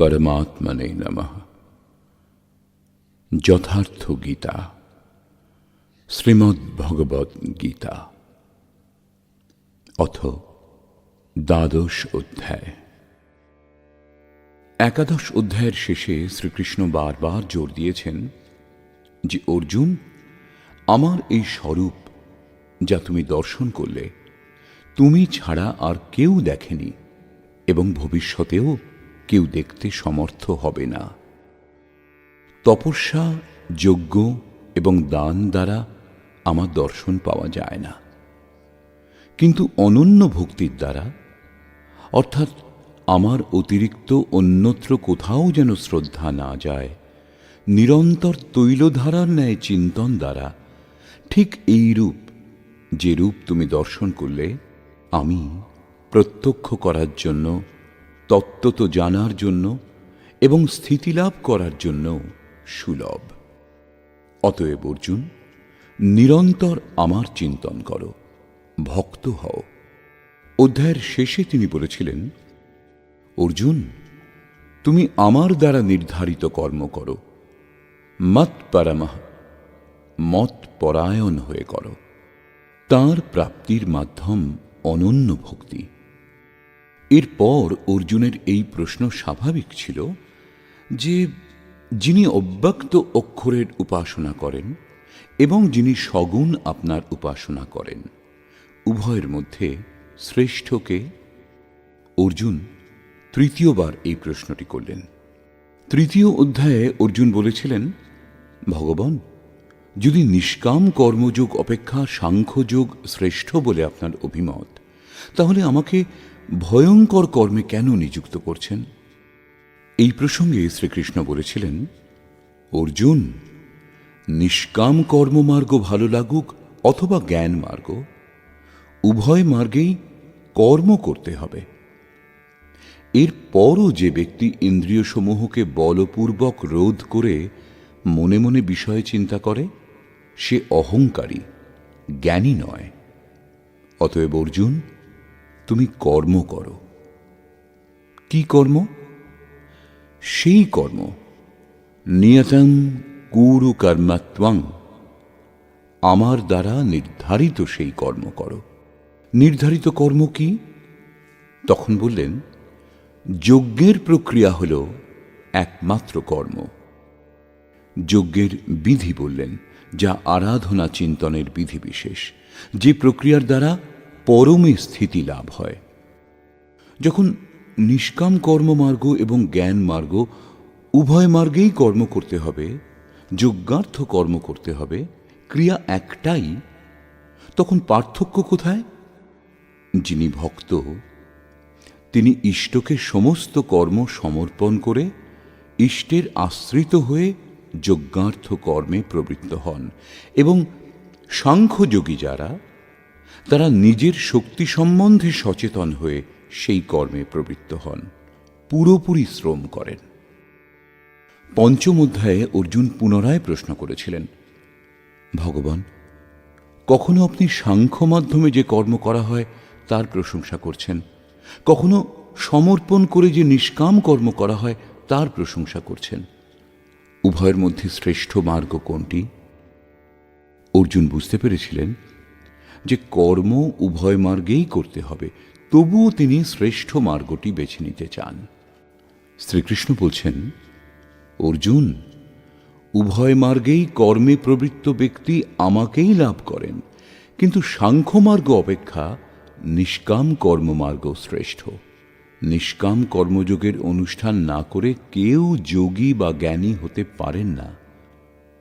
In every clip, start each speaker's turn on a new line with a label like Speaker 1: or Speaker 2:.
Speaker 1: পরমাত্মনে নমঃ যথার্থ গীতা শ্রীমদ্ ভগবত গীতা অথ দ্বাদশ অধ্যায় একাদশ অধ্যায়ের শেষে শ্রীকৃষ্ণ বারবার জোর দিয়েছেন যে, অর্জুন, আমার এই স্বরূপ যা তুমি দর্শন করলে, তুমি ছাড়া আর কেউ দেখেনি এবং ভবিষ্যতেও কেউ দেখতে সমর্থ হবে না। তপস্যা, যজ্ঞ এবং দান দ্বারা আমার দর্শন পাওয়া যায় না। কিন্তু অনন্য ভক্তির দ্বারা, অর্থাৎ আমার অতিরিক্ত অন্যত্র কোথাও যেন শ্রদ্ধা না যায়, নিরন্তর তৈলধারার ন্যায় চিন্তন দ্বারা, ঠিক এই রূপ, যে রূপ তুমি দর্শন করলে, আমি প্রত্যক্ষ করার জন্য তত্ত্বত জানার জন্য এবং স্থিতিলাভ করার জন্য সুলভ। অতএব অর্জুন, নিরন্তর আমার চিন্তন করো, ভক্ত হও। অধ্যায়ের শেষে তিনি বলেছিলেন, অর্জুন, তুমি আমার দ্বারা নির্ধারিত কর্ম করো মত পরমহ মত পরায়ণ হয়ে করো। তার প্রাপ্তির মাধ্যম অনন্য ভক্তি। এরপর অর্জুনের এই প্রশ্ন স্বাভাবিক ছিল যে যিনি অব্যক্ত অক্ষরের উপাসনা করেন এবং যিনি সগুণ আপনার উপাসনা করেন, উভয়ের মধ্যে শ্রেষ্ঠকে অর্জুন তৃতীয়বার এই প্রশ্নটি করলেন। তৃতীয় অধ্যায়ে অর্জুন বলেছিলেন, ভগবান, যদি নিষ্কাম কর্মযোগ অপেক্ষা সাংখ্যযোগ শ্রেষ্ঠ বলে আপনার অভিমত, তাহলে আমাকে ভয়ঙ্কর কর্মে কেন নিযুক্ত করছেন? এই প্রসঙ্গে শ্রীকৃষ্ণ বলেছিলেন, অর্জুন, নিষ্কাম কর্মমার্গ ভালো লাগুক অথবা জ্ঞান মার্গ, উভয় মার্গেই কর্ম করতে হবে। এর পরও যে ব্যক্তি ইন্দ্রিয়সমূহকে বলপূর্বক রোধ করে মনে মনে বিষয়ে চিন্তা করে, সে অহংকারী, জ্ঞানী নয়। অতএব অর্জুন তুমি কর্ম করো। কি কর্ম? সেই কর্ম। নিয়তং কুরু কর্মাত্বং আমার দ্বারা নির্ধারিত সেই কর্ম করো। নির্ধারিত কর্ম কি? তখন বললেন, যজ্ঞের প্রক্রিয়া হল একমাত্র কর্ম। যজ্ঞের বিধি বললেন, যা আরাধনা চিন্তনের বিধিবিশেষ যে প্রক্রিয়ার দ্বারা পরমে স্থিতি লাভ হয়। যখন নিষ্কাম কর্মমার্গ এবং জ্ঞান মার্গ উভয় মার্গেই কর্ম করতে হবে, যজ্ঞার্থ কর্ম করতে হবে, ক্রিয়া একটাই, তখন পার্থক্য কোথায়? যিনি ভক্ত, তিনি ইষ্টকে সমস্ত কর্ম সমর্পণ করে ইষ্টের আশ্রিত হয়ে যজ্ঞার্থ কর্মে প্রবৃত্ত হন এবং সাংখ্যযোগী যারা তারা নিজের শক্তি সম্বন্ধে সচেতন হয়ে সেই কর্মে প্রবৃত্ত হন। পুরোপুরি শ্রম করেন। পঞ্চম অধ্যায়ে অর্জুন পুনরায় প্রশ্ন করেছিলেন, ভগবান, কখনো আপনি সাংখ্য মাধ্যমে যে কর্ম করা হয় তার প্রশংসা করছেন? কখনো সমর্পণ করে যে নিষ্কাম কর্ম করা হয় তার প্রশংসা করছেন? উভয়ের মধ্যে শ্রেষ্ঠ মার্গ কোনটি? অর্জুন বুঝতে পেরেছিলেন যে কর্ম উভয় মার্গেই করতে হবে, তবুও তিনি শ্রেষ্ঠ মার্গটি বেছে নিতে চান। শ্রীকৃষ্ণ বলছেন, অর্জুন, উভয় মার্গেই কর্মে প্রবৃত্ত ব্যক্তি আমাকেই লাভ করেন, কিন্তু সাংখ্যমার্গ অপেক্ষা নিষ্কাম কর্মমার্গ শ্রেষ্ঠ। নিষ্কাম কর্মযোগের অনুষ্ঠান না করে কেউ যোগী বা জ্ঞানী হতে পারেন না।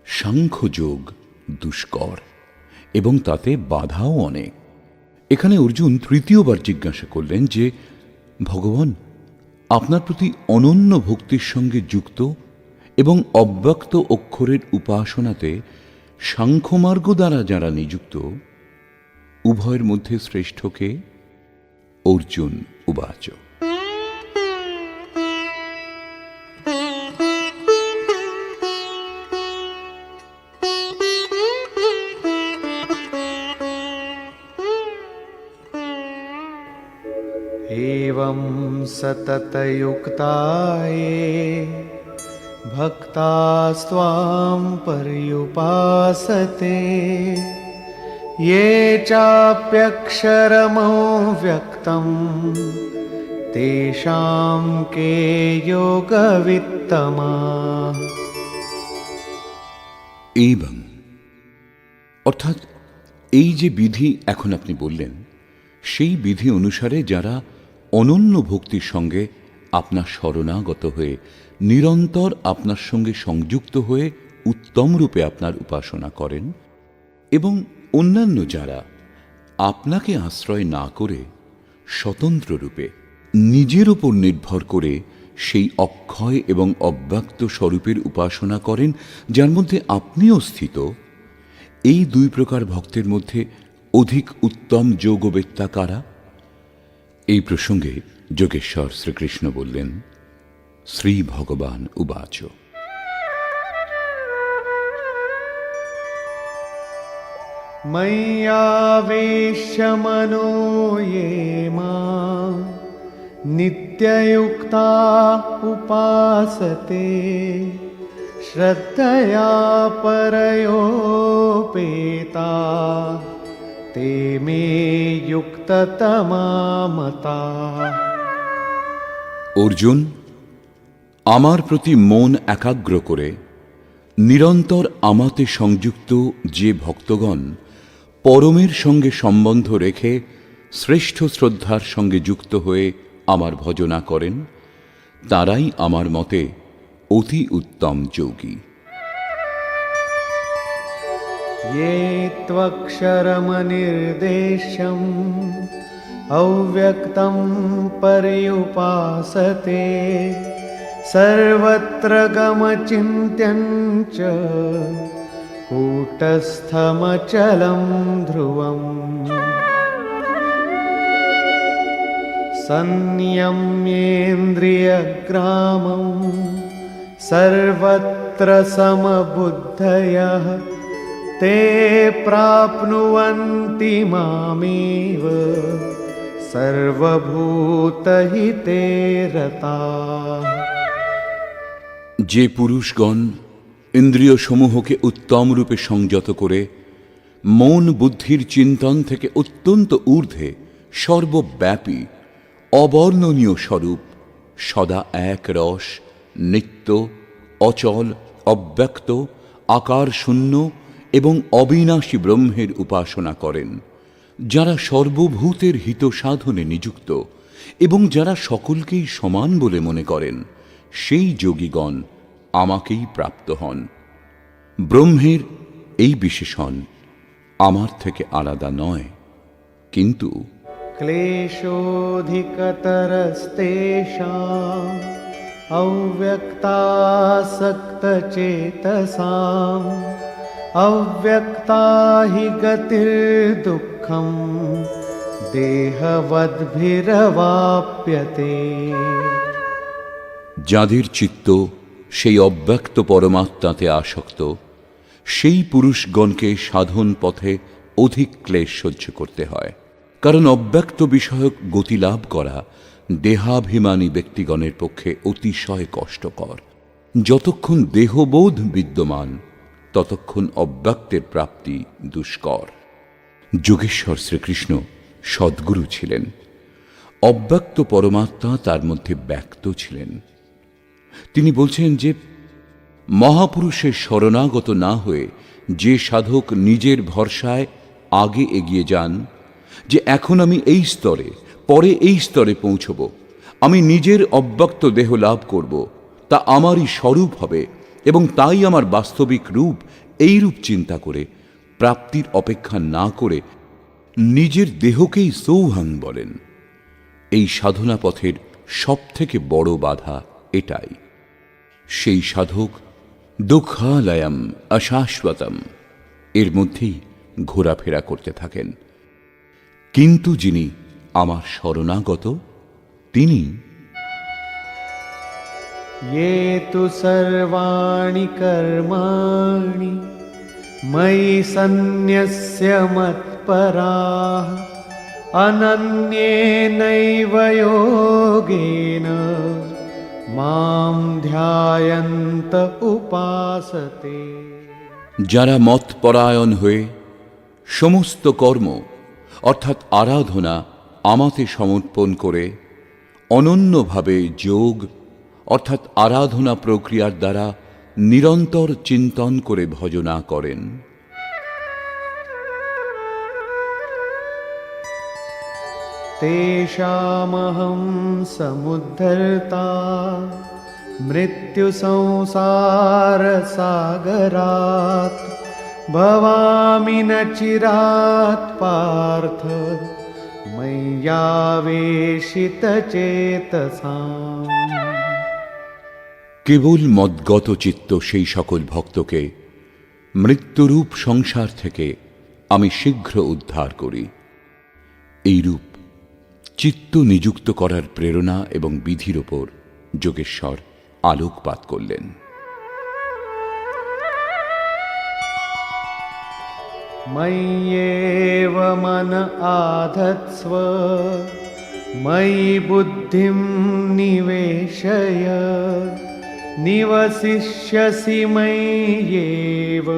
Speaker 1: সাংখ্যযোগ দুষ্কর। এবং তাতে বাধাও অনেক। এখানে অর্জুন তৃতীয়বার জিজ্ঞাসা করলেন যে, ভগবান, আপনার প্রতি অনন্য ভক্তির সঙ্গে যুক্ত এবং অব্যক্ত অক্ষরের উপাসনাতে সাংখ্যমার্গ দ্বারা যারা নিযুক্ত, উভয়ের মধ্যে শ্রেষ্ঠকে অর্জুন উবাচ।
Speaker 2: सततयुक्ताये भक्तास्त्वां पर्युपासते ये चाप्यक्षरमव्यक्तम् तेषां के योगवित्तमाः
Speaker 1: এবং অর্থাৎ এই যে বিধি এখন আপনি বললেন সেই বিধি অনুসারে যারা অনন্য ভক্তির সঙ্গে আপনার শরণাগত হয়ে, নিরন্তর আপনার সঙ্গে সংযুক্ত হয়ে উত্তম রূপে আপনার উপাসনা করেন এবং অন্যান্য যারা আপনাকে আশ্রয় না করে স্বতন্ত্র রূপে নিজের উপর নির্ভর করে সেই অক্ষয় এবং অব্যক্ত স্বরূপের উপাসনা করেন, যার মধ্যে আপনিও স্থিত, এই দুই প্রকার ভক্তের মধ্যে অধিক উত্তম যোগবেত্তা কারা? এই প্রসঙ্গে যোগেশ্বর শ্রীকৃষ্ণ বললেন শ্রী ভগবান উবাচ
Speaker 2: मय्यावेश्य मनो ये मां नित्ययुक्ता उपासते श्रद्धया परयोपेता ते मे युक्ततमा मता
Speaker 1: অর্জুন আমার প্রতি মন একাগ্র করে নিরন্তর আমাতে সংযুক্ত যে ভক্তগণ পরমের সঙ্গে সম্বন্ধ রেখে শ্রেষ্ঠ শ্রদ্ধার সঙ্গে যুক্ত হয়ে আমার ভজনা করেন তারাই আমার মতে অতি উত্তম যোগী
Speaker 2: ये त्वक्षरमनिर्देश्यम् अव्यक्तं पर्युपासते। सर्वत्र गमचिन्त्यं च कूटस्थमचलं ध्रुवम्। संयम्येन्द्रियग्रामं सर्वत्र समबुद्धयः ते प्राप्नुवन्ति मामेव सर्वभूतहिते रताः
Speaker 1: যে পুরুষগণ ইন্দ্রিয় সমূহকে উত্তম রূপে সংযত করে মন বুদ্ধির চিন্তন থেকে অত্যন্ত ঊর্ধ্বে সর্বব্যাপী অবর্ণনীয় স্বরূপ সদা এক রস নিত্য অচল অব্যক্ত আকার শূন্য এবং অবিনাশী ব্রহ্মের উপাসনা করেন, যারা সর্বভূতের হিত সাধনে নিযুক্ত এবং যারা সকলকেই সমান বলে মনে করেন, সেই যোগীগণ আমাকেই প্রাপ্ত হন। ব্রহ্মের এই বিশেষণ আমার থেকে আলাদা নয়, কিন্তু
Speaker 2: অব্যক্তাসক্ত চেতসা अव्यक्ता हि गतिर्दुःखं देहवद्भिरवाप्यते
Speaker 1: যাদের চিত্ত সেই অব্যক্ত পরমাত্মাতে আসক্ত সেই পুরুষগণকে সাধন পথে অধিক ক্লেশ সহ্য করতে হয় কারণ অব্যক্ত বিষয়ক গতি লাভ করা দেহাভিমানী ব্যক্তিগণের পক্ষে অতিশয় কষ্টকর যতক্ষণ দেহবোধ বিদ্যমান ততক্ষণ অব্যক্তের প্রাপ্তি দুষ্কর। যোগেশ্বর শ্রীকৃষ্ণ সদ্গুরু ছিলেন। অব্যক্ত পরমাত্মা তার মধ্যে ব্যক্ত ছিলেন। তিনি বলছেন যে, মহাপুরুষের শরণাগত না হয়ে যে সাধক নিজের ভরসায় আগে এগিয়ে যান, যে এখন আমি এই স্তরে, পরে এই স্তরে পৌঁছব, আমি নিজের অব্যক্ত দেহ লাভ করব, তা আমারই স্বরূপ হবে এবং তাই আমার বাস্তবিক রূপ এই রূপ চিন্তা করে, প্রাপ্তির অপেক্ষা না করে নিজের দেহকেই সৌহাং বলেন। এই সাধনা পথের সবথেকে বড় বাধা এটাই। সেই সাধক দুঃখালয়ম অশাশ্বতম, এর মধ্যেই ঘোরাফেরা করতে থাকেন। কিন্তু যিনি আমার শরণাগত, তিনি
Speaker 2: ये तु सर्वाणि कर्माणि मयि सन्न्यस्य मत्पराः अनन्येनैव योगेन मां ध्यायन्त उपासते
Speaker 1: যারা মতপরায়ণ হয়ে সমস্ত কর্ম অর্থাৎ আরাধনা আমাতে সমর্পণ করে অনন্যভাবে যোগ অর্থাৎ আরাধনা প্রক্রিয়ার দ্বারা নিরন্তর চিন্তন করে ভজনা করেন
Speaker 2: तेषामहं समुद्धर्ता मृत्युसंसारसागरात् भवामि न चिरात् पार्थ मय्यावेशितचेतसाम्
Speaker 1: কেবল মদ্গত চিত্ত সেই সকল ভক্তকে মৃত্যুরূপ সংসার থেকে আমি শীঘ্র উদ্ধার করি এইরূপ চিত্ত নিযুক্ত করার প্রেরণা এবং বিধির ওপর যোগেশ্বর আলোকপাত করলেন
Speaker 2: मय्येव मन आधत्स्व मयि बुद्धिं निवेशय निवसिष्यसि मय्येव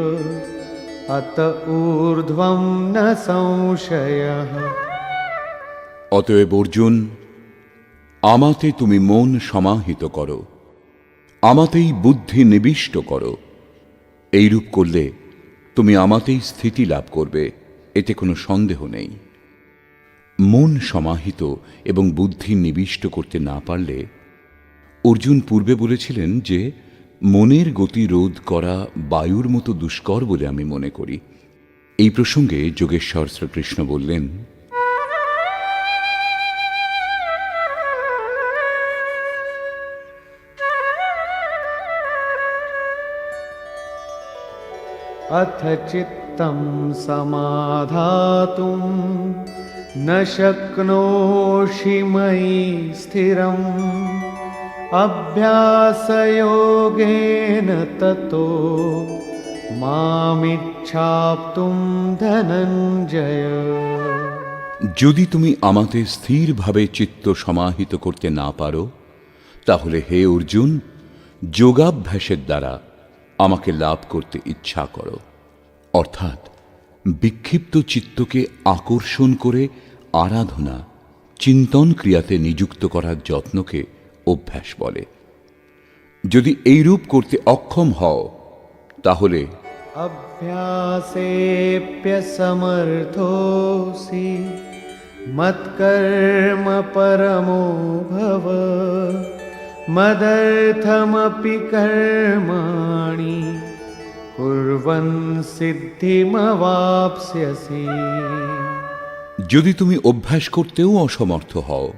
Speaker 2: अत ऊर्ध्वं न संशयः
Speaker 1: অতএব অর্জুন আমাতে তুমি মন সমাহিত করো আমাতেই বুদ্ধি নিবিষ্ট করো এইরূপ করলে তুমি আমাতেই স্থিতি লাভ করবে এতে কোনো সন্দেহ নেই মন সমাহিত এবং বুদ্ধি নিবিষ্ট করতে না পারলে অর্জুন পূর্বে বলেছিলেন যে মনের গতি রোধ করা বায়ুর মতো দুষ্কর বলে আমি মনে করি এই প্রসঙ্গে যোগেশ্বর শ্রীকৃষ্ণ বললেন
Speaker 2: अथ चित्तं समाधातुं न शक्नोषि मयि स्थिरम् अभ्यासयोगेन ततो मामिच्छाप्तुं धनञ्जय
Speaker 1: যদি তুমি আমাতে স্থিরভাবে চিত্ত সমাহিত করতে না পারো তাহলে হে অর্জুন যোগাভ্যাসের দ্বারা আমাকে লাভ করতে ইচ্ছা করো অর্থাৎ বিক্ষিপ্ত চিত্তকে আকর্ষণ করে আরাধনা চিন্তন ক্রিয়াতে নিযুক্ত করার যত্নকে অভ্যাস বলে। যদি এইরূপ করতে অক্ষম হও তাহলে
Speaker 2: অভ্যাসেপ্যসমর্থোসি মৎকর্ম পরমো ভব মদর্থমপি কর্মাণি কুর্বন সিদ্ধিমবাপ্স্যসি
Speaker 1: যদি তুমি অভ্যাস করতেও অসমর্থ হও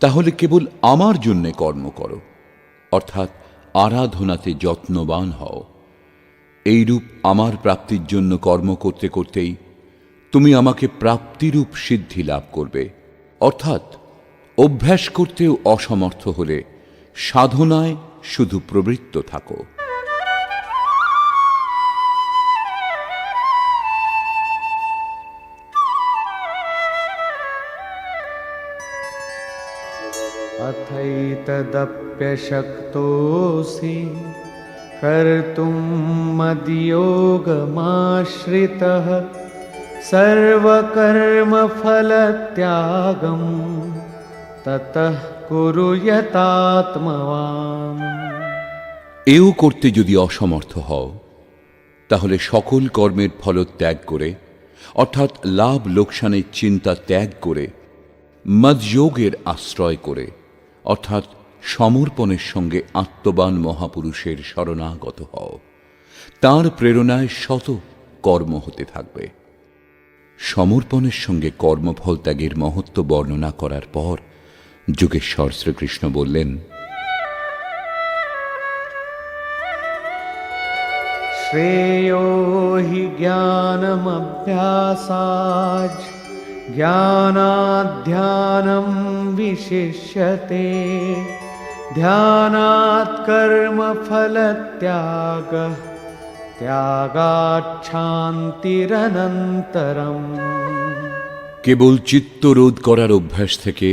Speaker 1: তাহলে কেবল আমার জন্যে কর্ম করো, অর্থাৎ আরাধনাতে যত্নবান হও। এইরূপ আমার প্রাপ্তির জন্য কর্ম করতে করতেই তুমি আমাকে প্রাপ্তিরূপ সিদ্ধি লাভ করবে, অর্থাৎ অভ্যাস করতেও অসমর্থ হলে সাধনায় শুধু প্রবৃত্ত থাকো।
Speaker 2: अथैतदप्यशक्तोऽसि कर्तुं मद्योगमाश्रितः सर्वकर्मफलत्यागं ततः कुरु यतात्मवान्
Speaker 1: এও করতে যদি অসমর্থ হও তাহলে সকল কর্মের ফলত্যাগ করে অর্থাৎ লাভ লোকসানের চিন্তা ত্যাগ করে মদযোগের আশ্রয় করে, অর্থাৎ সমর্পণের সঙ্গে আত্মবান মহাপুরুষের শরণাগত হও। তার প্রেরণায় শত কর্ম হতে থাকবে। সমর্পণের সঙ্গে কর্মফল ত্যাগের মহত্ব বর্ণনা করার পর যোগেশ্বর শ্রীকৃষ্ণ বললেন,
Speaker 2: শ্রেয় হি ज्ञानाध्यानं विशिष्यते ध्यानात् कर्मफलत्यागः त्यागाच्छान्तिरनन्तरम्
Speaker 1: কেবল চিত্তরোধ করার অভ্যাস থেকে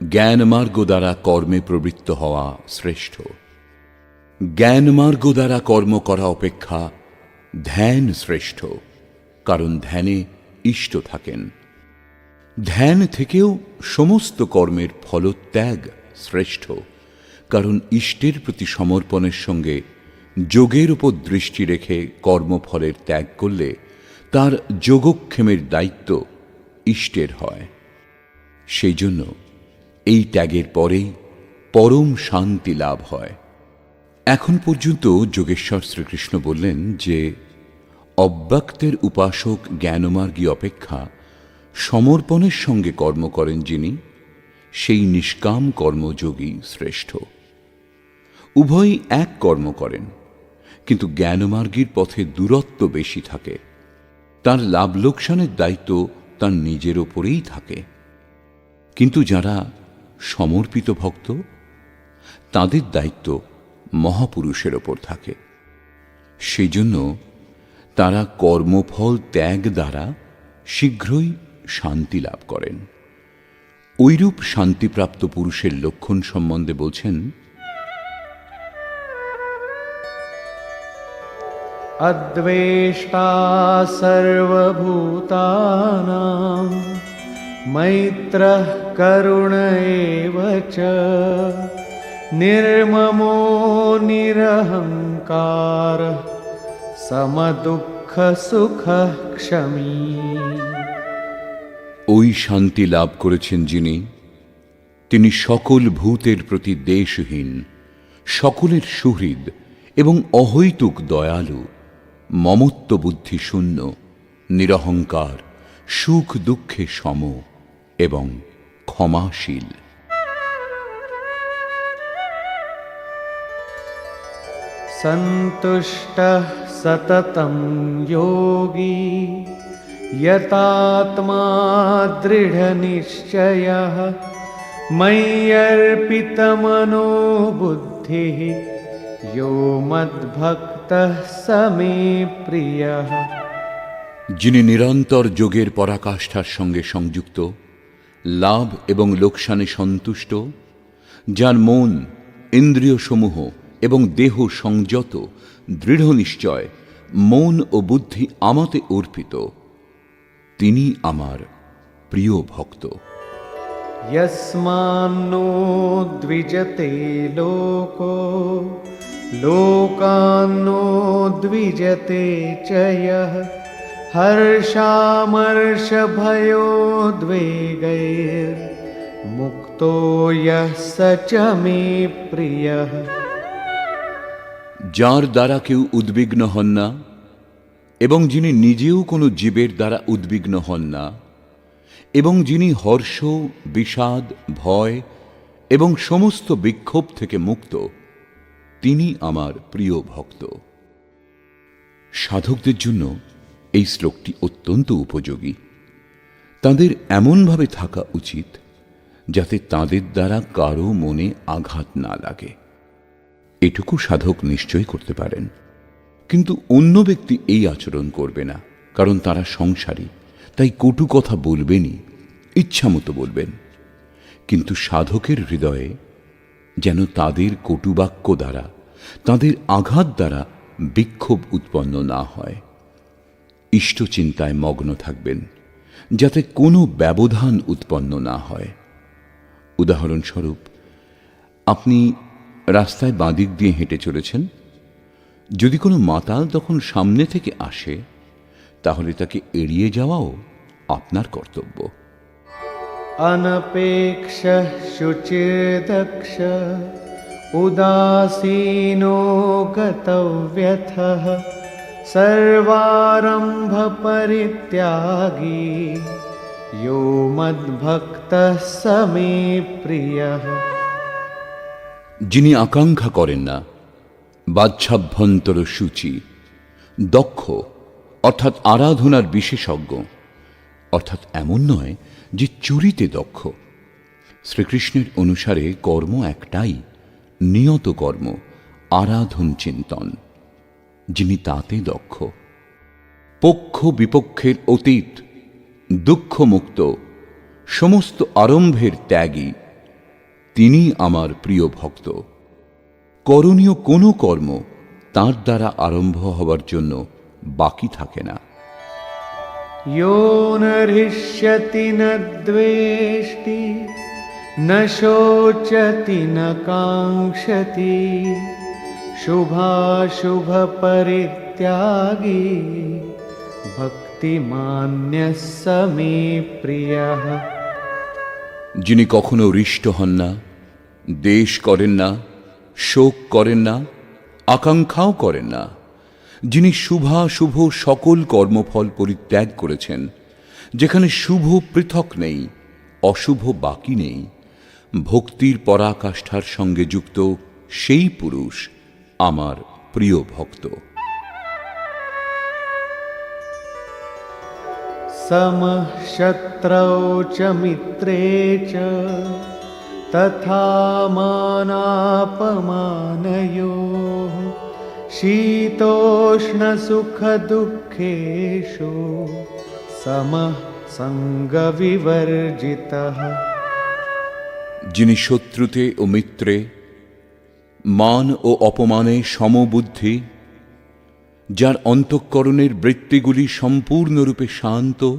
Speaker 1: জ্ঞানমার্গ দ্বারা কর্মে প্রবৃত্ত হওয়া শ্রেষ্ঠ জ্ঞানমার্গ দ্বারা কর্ম করা অপেক্ষা ধ্যান শ্রেষ্ঠ কারণ ধ্যানে ইষ্ট থাকেন ধ্যান থেকেও সমস্ত কর্মের ফলত্যাগ শ্রেষ্ঠ, কারণ ইষ্টের প্রতি সমর্পণের সঙ্গে যোগের উপর দৃষ্টি রেখে কর্মফলের ত্যাগ করলে তার যোগক্ষেমের দায়িত্ব ইষ্টের হয়। সেই জন্য এই ত্যাগের পরেই পরম শান্তি লাভ হয়। এখন পর্যন্ত যোগেশ্বর শ্রীকৃষ্ণ বললেন যে, অব্যক্তের উপাসক জ্ঞানমার্গী অপেক্ষা সমর্পণের সঙ্গে কর্ম করেন যিনি, সেই নিষ্কাম কর্মযোগী শ্রেষ্ঠ। উভয়ই এক কর্ম করেন, কিন্তু জ্ঞানমার্গীর পথে দূরত্ব বেশি থাকে। তার লাভ লোকসানের দায়িত্ব তার নিজের ওপরেই থাকে। কিন্তু যারা সমর্পিত ভক্ত, তাদের দায়িত্ব মহাপুরুষের ওপর থাকে। সেই জন্য তারা কর্মফল ত্যাগ দ্বারা শীঘ্রই শান্তি লাভ করেন। ঐরূপ শান্তিপ্রাপ্ত পুরুষের লক্ষণ সম্বন্ধে বলছেন,
Speaker 2: অদ্বেষ্টা সর্বভূতানাম, মৈত্র করুণ চ, নির্মমো নিরহংকার সমদুঃখ সুখ ক্ষমী।
Speaker 1: ওই শান্তি লাভ করেছেন যিনি, তিনি সকল ভূতের প্রতি দেশহীন, সকলের সুহৃদ এবং অহৈতুক দয়ালু, মমত্ব বুদ্ধি শূন্য, নিরহংকার, সুখ দুঃখে সম এবং ক্ষমাশীল।
Speaker 2: সন্তুষ্ট সততম যোগী। यतात्मा दृढनिश्चयः मय्यर्पितमनो बुद्धिः यो मद्भक्तः स मे प्रियः
Speaker 1: যিনি নিরন্তর যোগের পরাকাষ্ঠার সঙ্গে সংযুক্ত লাভ এবং লোকসানে সন্তুষ্ট যার মন ইন্দ্রিয়সমূহ এবং দেহ সংযত দৃঢ় নিশ্চয় মন ও বুদ্ধি আমাতে অর্পিত তিনি আমার প্রিয় ভক্ত
Speaker 2: यस्मान्नो द्विजते लोको लोकान्नो द्विजते च यः हर्षामर्षभयोद्वेगैर्मुक्तो यः स च मे प्रियः
Speaker 1: যার দ্বারা কেউ উদ্বিগ্ন হন না এবং যিনি নিজেও কোনো জীবের দ্বারা উদ্বিগ্ন হন না, এবং যিনি হর্ষ, বিষাদ, ভয় এবং সমস্ত বিক্ষোভ থেকে মুক্ত, তিনি আমার প্রিয় ভক্ত। সাধকদের জন্য এই শ্লোকটি অত্যন্ত উপযোগী। তাদের এমনভাবে থাকা উচিত যাতে তাদের দ্বারা কারও মনে আঘাত না লাগে। এটুকু সাধক নিশ্চয় করতে পারেন। কিন্তু অন্য ব্যক্তি এই আচরণ করবে না, কারণ তারা সংসারী, তাই কটু কথা বলবেনই ইচ্ছামতো বলবেন। কিন্তু সাধকের হৃদয়ে যেন তাদের কটুবাক্য দ্বারা, তাদের আঘাত দ্বারা বিক্ষোভ উৎপন্ন না হয়। ইষ্টচিন্তায় মগ্ন থাকবেন, যাতে কোনো ব্যবধান উৎপন্ন না হয়। উদাহরণস্বরূপ, আপনি রাস্তায় বাঁদিক দিয়ে হেঁটে চলেছেন? যদি কোনো মাতাল তখন সামনে থেকে আসে তাহলে তাকে এড়িয়ে যাওয়াও আপনার কর্তব্য।
Speaker 2: অনপেক্ষ শুচির্দক্ষ উদাসীনো গতব্যথ সর্বারম্ভ পরিত্যাগী यो মদ্ভক্তঃ সমে প্রিয়
Speaker 1: যিনি আকাঙ্ক্ষা করেন না বাচ্ছাভ্যন্তর সূচি। দক্ষ, অর্থাৎ আরাধনার বিশেষজ্ঞ। অর্থাৎ এমন নয় যে চুরিতে দক্ষ। শ্রীকৃষ্ণের অনুসারে কর্ম একটাই, নিয়ত কর্ম, আরাধন চিন্তন। যিনি তাতে দক্ষ। পক্ষ বিপক্ষের অতীত, দুঃখমুক্ত, সমস্ত আরম্ভের ত্যাগী। তিনি আমার প্রিয় ভক্ত। করণীয় কোনো কর্ম তার দ্বারা আরম্ভ হবার জন্য বাকি থাকে না
Speaker 2: यो न हृष्यति न द्वेष्टि न शोचति न काङ्क्षति शुभाशुभपरित्यागी भक्तिमान्यः स मे प्रियः
Speaker 1: যিনি কখনো হৃষ্ট হন না দেশ করেন না শোক করেন না, আকাঙ্ক্ষাও করেন না। যিনি শুভ সকল কর্মফল পরিত্যাগ করেছেন, যেখানে শুভ পৃথক নেই, অশুভ বাকি নেই, ভক্তির পরাকাষ্ঠার সঙ্গে যুক্ত সেই পুরুষ আমার প্রিয় ভক্ত।
Speaker 2: সমশত্রৌ চ মিত্রে চ। तथा मानापमानयोः शीतोष्णसुखदुःखेषु समः सङ्गविवर्जितः
Speaker 1: যিনি শত্রুতে ও মিত্রে মান ও অপমানে সমবুদ্ধি যার অন্তঃকরণের বৃত্তিগুলি সম্পূর্ণরূপে শান্ত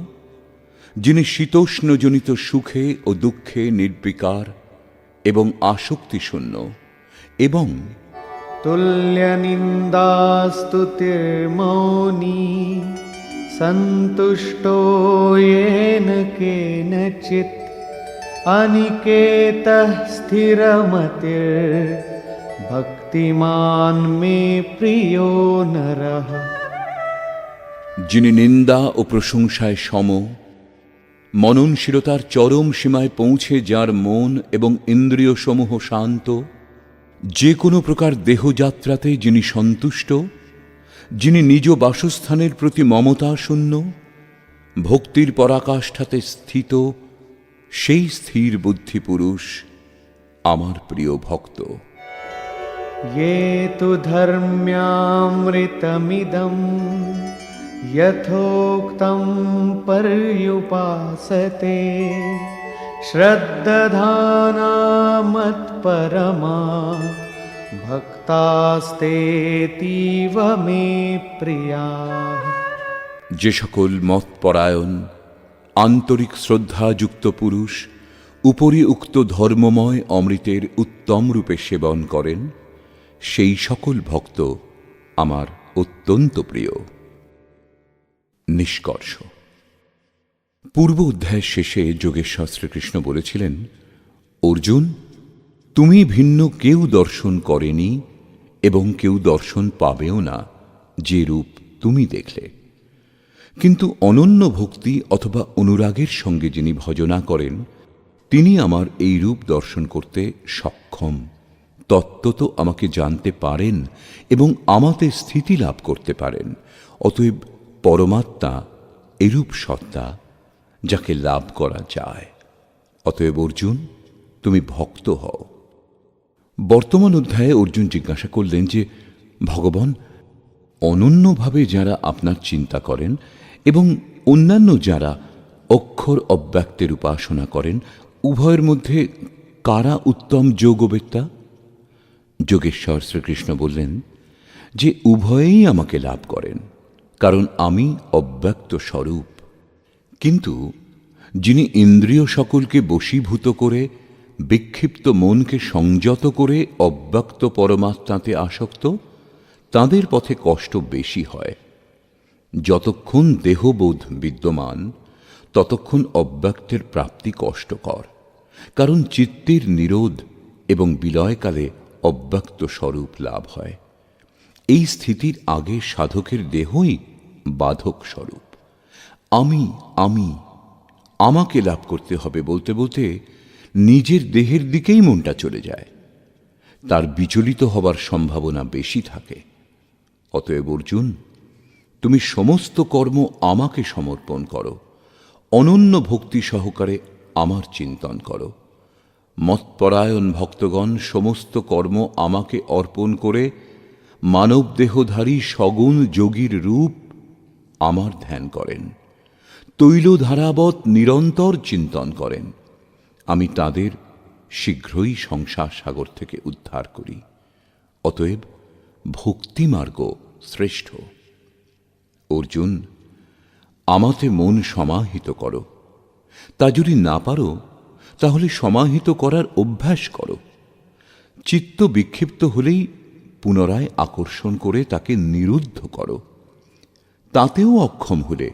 Speaker 1: যিনি শীতোষ্ণজনিত সুখে ও দুঃখে নির্বিকার এবং আসক্তিশূন্য এবং
Speaker 2: তুল্যনিন্দাস্তুতির্মৌনি সন্তুষ্টো येन কেনচিৎ অনিকেত স্থিরমতির ভক্তিমান মে প্রিয় নর
Speaker 1: যিনি নিন্দা ও প্রশংসায় সম মননশীলতার চরম সীমায় পৌঁছে যার মন এবং ইন্দ্রিয় সমূহ শান্ত যে কোনো প্রকার দেহযাত্রাতে যিনি সন্তুষ্ট যিনি নিজ বাসস্থানের প্রতি মমতা শূন্য ভক্তির পরাকাষ্ঠাতে স্থিত সেই স্থির বুদ্ধি পুরুষ আমার প্রিয় ভক্ত
Speaker 2: ये तु धर्म्यामृतमिदं यथोक्तं पर्युपासते श्रद्दधानामत्परमा भक्तास्तेतीव मे प्रियाः
Speaker 1: যে সকল মতপরায়ণ আন্তরিক শ্রদ্ধাযুক্ত পুরুষ উপরি উক্ত ধর্মময় অমৃতের উত্তম রূপে সেবন করেন সেই সকল ভক্ত আমার অত্যন্ত প্রিয় নিষ্কর্ষ। পূর্ব অধ্যায় শেষে যোগেশ্বর শ্রীকৃষ্ণ বলেছিলেন, অর্জুন, তুমি ভিন্ন কেউ দর্শন করেনি এবং কেউ দর্শন পাবেও না যে রূপ তুমি দেখলে। কিন্তু অনন্য ভক্তি অথবা অনুরাগের সঙ্গে যিনি ভজনা করেন, তিনি আমার এই রূপ দর্শন করতে সক্ষম। তত্ত্বত আমাকে জানতে পারেন এবং আমাতে স্থিতি লাভ করতে পারেন। অতএব পরমাত্মা এরূপ সত্তা যাকে লাভ করা যায়। অতএব অর্জুন, তুমি ভক্ত হও। বর্তমান অধ্যায়ে অর্জুন জিজ্ঞাসা করলেন যে, ভগবান, অনন্যভাবে যারা আপনার চিন্তা করেন এবং অন্যান্য যারা অক্ষর অব্যক্তের উপাসনা করেন, উভয়ের মধ্যে কারা উত্তম যোগবেত্তা? যোগেশ্বর শ্রীকৃষ্ণ বললেন, যে উভয়েই আমাকে লাভ করেন। কারণ আমি অব্যক্ত স্বরূপ। কিন্তু যিনি ইন্দ্রিয় সকলকে বশীভূত করে, বিক্ষিপ্ত মনকে সংযত করে অব্যক্ত পরমাত্মাতে আসক্ত, তাদের পথে কষ্ট বেশি হয়। যতক্ষণ দেহবোধ বিদ্যমান, ততক্ষণ অব্যক্তের প্রাপ্তি কষ্টকর, কারণ চিত্তের নিরোধ এবং বিলয়কালে অব্যক্ত স্বরূপ লাভ হয়। এই স্থিতির আগে সাধকের দেহই বাধক স্বরূপ আমি আমি, আমাকে লাভ করতে হবে বলতে বলতে নিজের দেহের দিকেই মনটা চলে যায়। তার বিচলিত হবার সম্ভাবনা বেশি থাকে। অতএব অর্জুন, তুমি সমস্ত কর্ম আমাকে সমর্পণ করো। অনন্য ভক্তি সহকারে আমার চিন্তন করো। মৎপরায়ণ ভক্তগণ, সমস্ত কর্ম আমাকে অর্পণ করে মানব দেহধারী সগুণ যোগীর রূপ আমার ধ্যান করেন। তৈলধারাবৎ নিরন্তর চিন্তন করেন। আমি তাদের শীঘ্রই সংসার সাগর থেকে উদ্ধার করি। অতএব ভক্তিমার্গ শ্রেষ্ঠ। অর্জুন, আমাতে মন সমাহিত করো। তা যদি না পারো, তাহলে সমাহিত করার অভ্যাস করো। চিত্ত বিক্ষিপ্ত হলেই পুনরায় আকর্ষণ করে তাকে নিরুদ্ধ করো। তাতেও অক্ষম হলে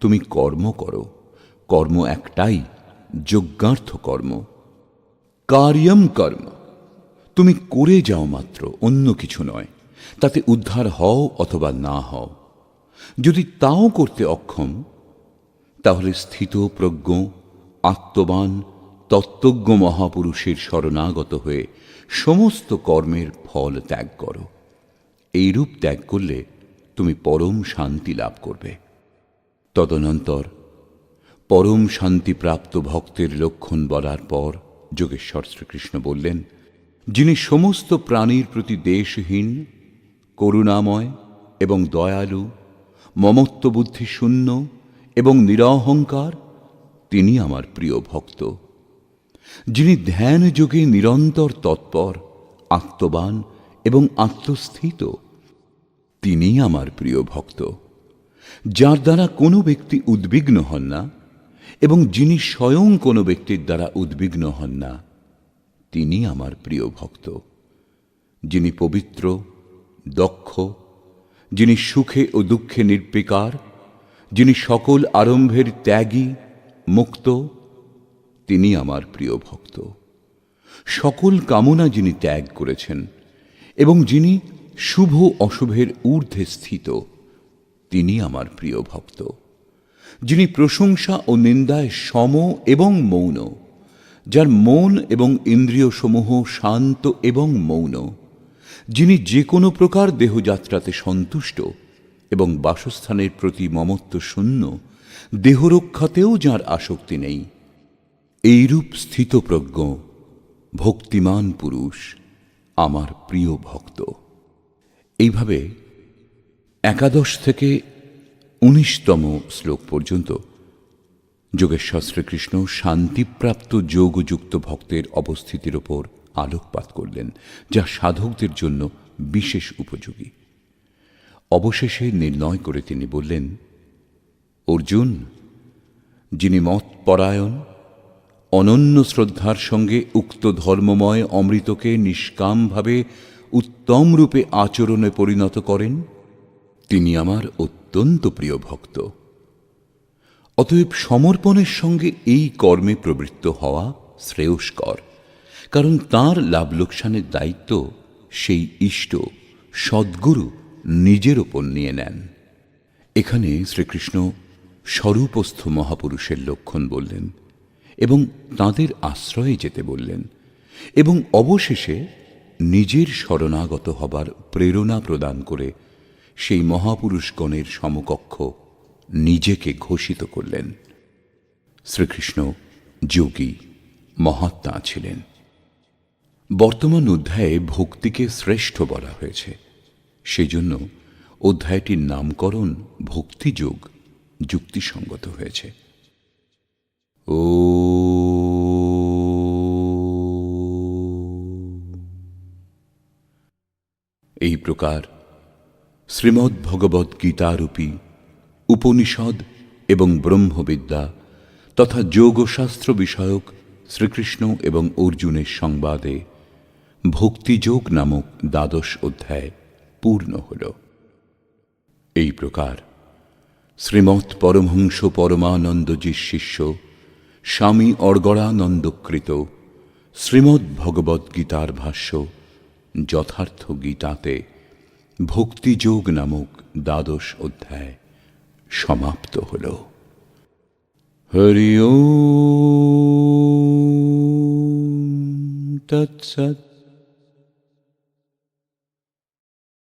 Speaker 1: তুমি কর্ম করো। কর্ম একটাই, যজ্ঞার্থ কর্ম। কার্যম কর্ম। তুমি করে যাও মাত্র, অন্য কিছু নয়। তাতে উদ্ধার হও অথবা না হও। যদি তাও করতে অক্ষম, তাহলে স্থিত প্রজ্ঞ, আত্মবান, তত্ত্বজ্ঞ মহাপুরুষের শরণাগত হয়ে সমস্ত কর্মের ফল ত্যাগ করো। এইরূপ ত্যাগ করলে তুমি পরম শান্তি লাভ করবে। তদনন্তর, পরম শান্তিপ্রাপ্ত ভক্তের লক্ষণ বলার পর যোগেশ্বর শ্রীকৃষ্ণ বললেন, যিনি সমস্ত প্রাণীর প্রতি দেশহীন, করুণাময় এবং দয়ালু, মমত্ববুদ্ধি শূন্য এবং নিরহংকার, তিনি আমার প্রিয় ভক্ত। যিনি ধ্যান যোগে নিরন্তর তৎপর, আত্মবান এবং আত্মস্থিত, তিনি আমার প্রিয় ভক্ত, যার দ্বারা কোনো ব্যক্তি উদ্বিগ্ন হন না এবং যিনি স্বয়ং কোনো ব্যক্তির দ্বারা উদ্বিগ্ন হন না, তিনি আমার প্রিয় ভক্ত, যিনি পবিত্র, দক্ষ, যিনি সুখে ও দুঃখে নির্বিকার, যিনি সকল আরম্ভের ত্যাগী, মুক্ত তিনি আমার প্রিয় ভক্ত। সকল কামনা যিনি ত্যাগ করেছেন এবং যিনি শুভ অশুভের ঊর্ধ্বে স্থিত, তিনি আমার প্রিয় ভক্ত। যিনি প্রশংসা ও নিন্দায় সম এবং মৌন, যার মন এবং ইন্দ্রিয়সমূহ শান্ত এবং মৌন, যিনি যে কোনো প্রকার দেহযাত্রাতে সন্তুষ্ট এবং বাসস্থানের প্রতি মমত্ব শূন্য, দেহরক্ষাতেও যার আসক্তি নেই এইরূপ স্থিতপ্রজ্ঞ, ভক্তিমান পুরুষ আমার প্রিয় ভক্ত। এইভাবে একাদশ থেকে উনিশতম শ্লোক পর্যন্ত যোগেশ্বর শ্রীকৃষ্ণ শান্তিপ্রাপ্ত যোগযুক্ত ভক্তের অবস্থিতির ওপর আলোকপাত করলেন, যা সাধকদের জন্য বিশেষ উপযোগী। অবশেষে নির্ণয় করে তিনি বললেন, অর্জুন, যিনি মতপরায়ণ অনন্য শ্রদ্ধার সঙ্গে উক্ত ধর্মময় অমৃতকে নিষ্কামভাবে উত্তম রূপে আচরণে পরিণত করেন তিনি আমার অত্যন্ত প্রিয় ভক্ত। অতএব সমর্পণের সঙ্গে এই কর্মে প্রবৃত্ত হওয়া শ্রেয়স্কর, কারণ তার লাভ লোকসানের দায়িত্ব সেই ইষ্ট সদ্গুরু নিজের ওপর নিয়ে নেন। এখানে শ্রীকৃষ্ণ স্বরূপস্থ মহাপুরুষের লক্ষণ বললেন এবং তাদের আশ্রয়ে যেতে বললেন এবং অবশেষে নিজের শরণাগত হবার প্রেরণা প্রদান করে সেই মহাপুরুষগণের সমকক্ষ নিজেকে ঘোষিত করলেন। শ্রীকৃষ্ণ যোগী মহাত্মা ছিলেন। বর্তমান অধ্যায়ে ভক্তিকে শ্রেষ্ঠ বলা হয়েছে। সেজন্য অধ্যায়টির নামকরণ ভক্তিযোগ যুক্তিসঙ্গত হয়েছে। এই প্রকার। শ্রীমদ্ ভগবদ গীতারূপী উপনিষদ এবং ব্রহ্মবিদ্যা তথা যোগশাস্ত্র বিষয়ক শ্রীকৃষ্ণ এবং অর্জুনের সংবাদে ভক্তিযোগ নামক দ্বাদশ অধ্যায় পূর্ণ হল। এই প্রকার। শ্রীমৎ পরমহংস পরমানন্দজির শিষ্য স্বামী অর্গড়ানন্দকৃত শ্রীমদ্ ভগবদ গীতার ভাষ্য যথার্থ গীতাতে ভক্তিযোগ নামক দ্বাদশ অধ্যায় সমাপ্ত হল। হরি তৎসৎ